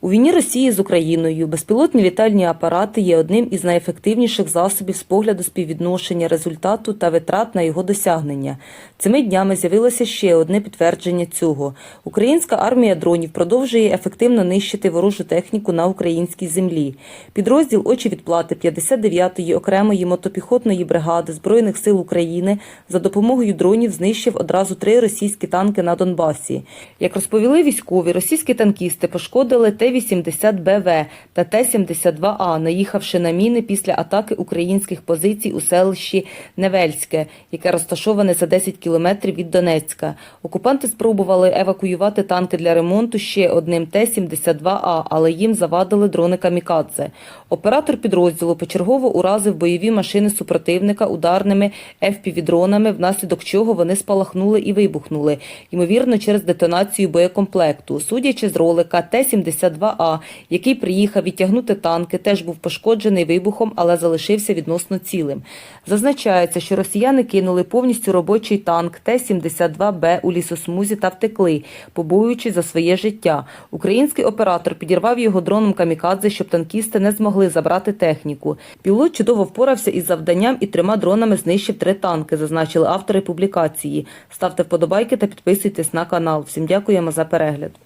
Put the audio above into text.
У війні Росії з Україною безпілотні літальні апарати є одним із найефективніших засобів з погляду співвідношення результату та витрат на його досягнення. Цими днями з'явилося ще одне підтвердження цього. Українська армія дронів продовжує ефективно нищити ворожу техніку на українській землі. Підрозділ очі відплати 59-ї окремої мотопіхотної бригади збройних сил України за допомогою дронів знищив одразу три російські танки на Донбасі. Як розповіли військові, російські танкісти пошкодили Т-80БВ та Т-72А, наїхавши на міни після атаки українських позицій у селищі Невельське, яке розташоване за 10 кілометрів від Донецька. Окупанти спробували евакуювати танки для ремонту ще одним Т-72А, але їм завадили дрони камікадзе. Оператор підрозділу почергово уразив бойові машини супротивника ударними FPV-дронами, внаслідок чого вони спалахнули і вибухнули, ймовірно, через детонацію боєкомплекту. Судячи з ролика, Т-72А, який приїхав відтягнути танки, теж був пошкоджений вибухом, але залишився відносно цілим. Зазначається, що росіяни кинули повністю робочий танк Т-72Б у лісосмузі та втекли, побоюючись за своє життя. Український оператор підірвав його дроном камікадзе, щоб танкісти не змогли забрати техніку. Пілот чудово впорався із завданням і трьома дронами знищив три танки, зазначили автори публікації. Ставте вподобайки та підписуйтесь на канал. Всім дякуємо за перегляд.